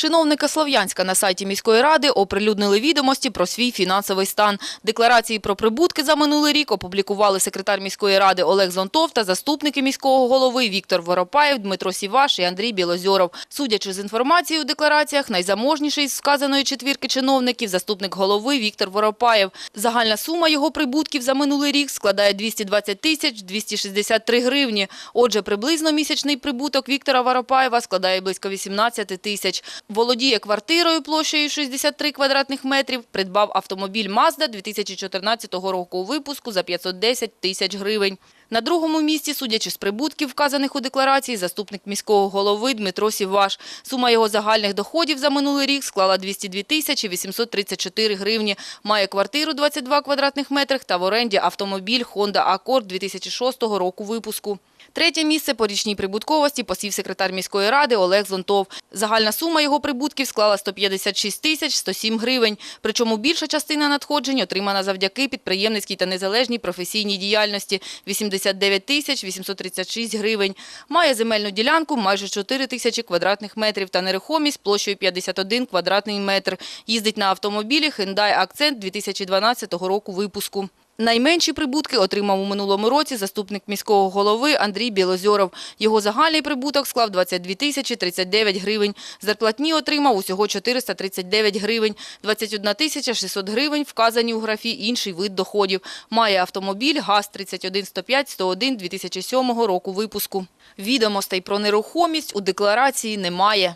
Чиновники Слов'янська на сайті міської ради оприлюднили відомості про свій фінансовий стан. Декларації про прибутки за минулий рік опублікували секретар міської ради Олег Зонтов та заступники міського голови Віктор Воропаєв, Дмитро Сіваш і Андрій Білозьоров. Судячи з інформації у деклараціях, найзаможніший з вказаної четвірки чиновників – заступник голови Віктор Воропаєв. Загальна сума його прибутків за минулий рік складає 220 тисяч 263 гривні. Отже, приблизно місячний прибуток Віктора Воропаєва складає близько 18 тисяч. Володіє квартирою площею 63 квадратних метрів, придбав автомобіль Mazda 2014 року випуску за 510 тисяч гривень. На другому місці, судячи з прибутків, вказаних у декларації, заступник міського голови Дмитро Сіваш. Сума його загальних доходів за минулий рік склала 202 тисячі 834 гривні. Має квартиру 22 квадратних метрах та в оренді автомобіль Honda Accord 2006 року випуску. Третє місце по річній прибутковості посів секретар міської ради Олег Зонтов. Загальна сума його прибутків склала 156 тисяч 107 гривень. Причому більша частина надходжень отримана завдяки підприємницькій та незалежній професійній діяльності – 89 тисяч 836 гривень. Має земельну ділянку майже 4 тисячі квадратних метрів та нерухомість площею 51 квадратний метр. Їздить на автомобілі Hyundai Accent 2012 року випуску. Найменші прибутки отримав у минулому році заступник міського голови Андрій Білозьоров. Його загальний прибуток склав 22 тисячі 39 гривень. Зарплатні отримав усього 439 гривень. 21 тисяча 600 гривень вказані у графі інший вид доходів. Має автомобіль ГАЗ-31-105-101 2007 року випуску. Відомостей про нерухомість у декларації немає.